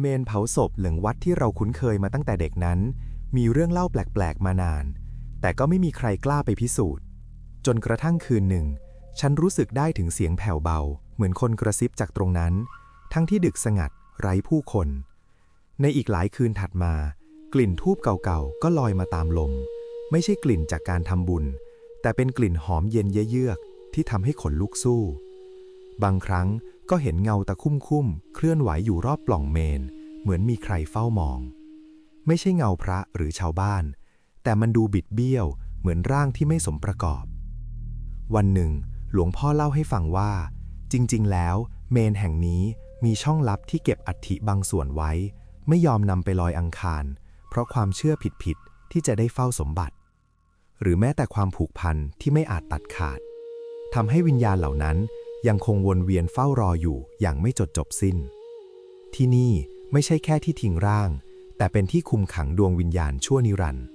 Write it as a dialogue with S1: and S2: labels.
S1: เมนเผาศพหลังวัดที่เราคุ้นเคยมาตั้งแต่เด็กนั้น มีเรื่องเล่าแปลก ๆ มานาน แต่ก็ไม่มีใครกล้าไปพิสูจน์ จนกระทั่งคืนหนึ่ง ฉันรู้สึกได้ถึงเสียงแผ่วเบา เหมือนคนกระซิบจากตรงนั้น ทั้งที่ดึกสงัด ไร้ผู้คน ในอีกหลายคืนถัดมา กลิ่นทูบเก่าๆก็ลอยมาตามลม ไม่ใช่กลิ่นจากการทำบุญ แต่เป็นกลิ่นหอมเย็นเยือกที่ทำให้ขนลุกสู้ บางครั้ง ก็เห็นเงาตะคุ่มๆเคลื่อนไหวอยู่รอบปล่องเมน เหมือนมีใครเฝ้ามอง ไม่ใช่เงาพระหรือชาวบ้าน แต่มันดูบิดเบี้ยว เหมือนร่างที่ไม่สมประกอบ วันหนึ่ง หลวงพ่อเล่าให้ฟังว่า จริง ๆ แล้ว เมนแห่งนี้มีช่องลับที่เก็บอัฐิบางส่วนไว้ ไม่ยอมนำไปลอยอังคาร เพราะความเชื่อผิดๆที่จะได้เฝ้าสมบัติ หรือแม้แต่ความผูกพันที่ไม่อาจตัดขาดทำให้วิญญาณเหล่านั้น ยังคงวนเวียนเฝ้ารออยู่อย่างไม่จดจบสิ้น ที่นี่ไม่ใช่แค่ที่ทิ้งร่าง แต่เป็นที่คุมขังดวงวิญญาณชั่วนิรันดร์